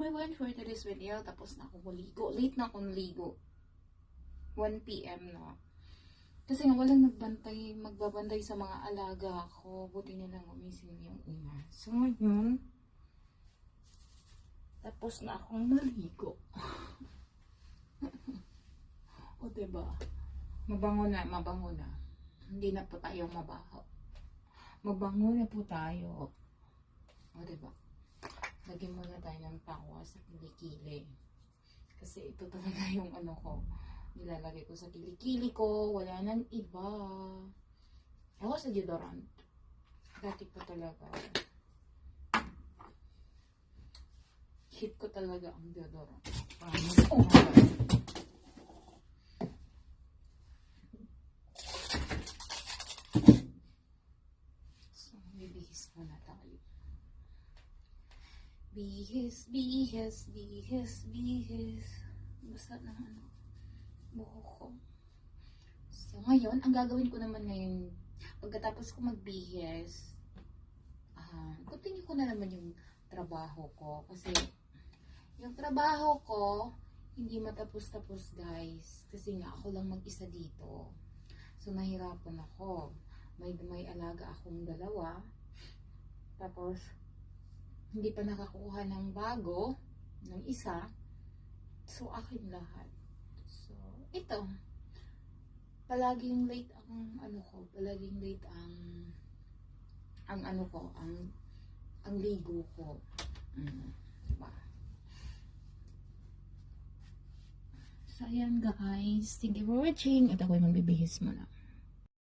everyone for today's video. Tapos na ako maligo. Late na akong ligo. 1 p.m. na. Kasi nga walang nagbantay, magbabantay sa mga alaga ko. Buti na lang umising yung ina. So ngayon, tapos na akong maligo. o diba? Mabango na, mabango na. Hindi na po tayo mabaho. Mabango na po tayo. Lagyan muna tayo ng tawa sa kilikili. Kasi ito talaga yung ano ko. Nilalagay ko sa kilikili ko. Wala nang iba. Ako sa deodorant. Dati pa talaga. Hit ko talaga ang deodorant. Promise. Oh my God. So, bibihis muna tayo. Bihis, bihis, bihis, bihis. Basta ng ano, buhok ko. So, ngayon, ang gagawin ko naman ngayon, pagkatapos ko magbihis, ah, continue ko na naman yung trabaho ko. Kasi, yung trabaho ko, hindi matapos-tapos guys. Kasi nga, ako lang mag-isa dito. So, nahirapan ako. May, may alaga akong dalawa. Tapos, hindi pa nakakuha ng bago, ng isa. So, akin lahat. So, ito. Palaging late ang ano ko, palaging late ang ang ano ko, ang ang ligo ko. Mm, diba? So, ayan guys. Thank you for watching. At ako'y magbibihis muna.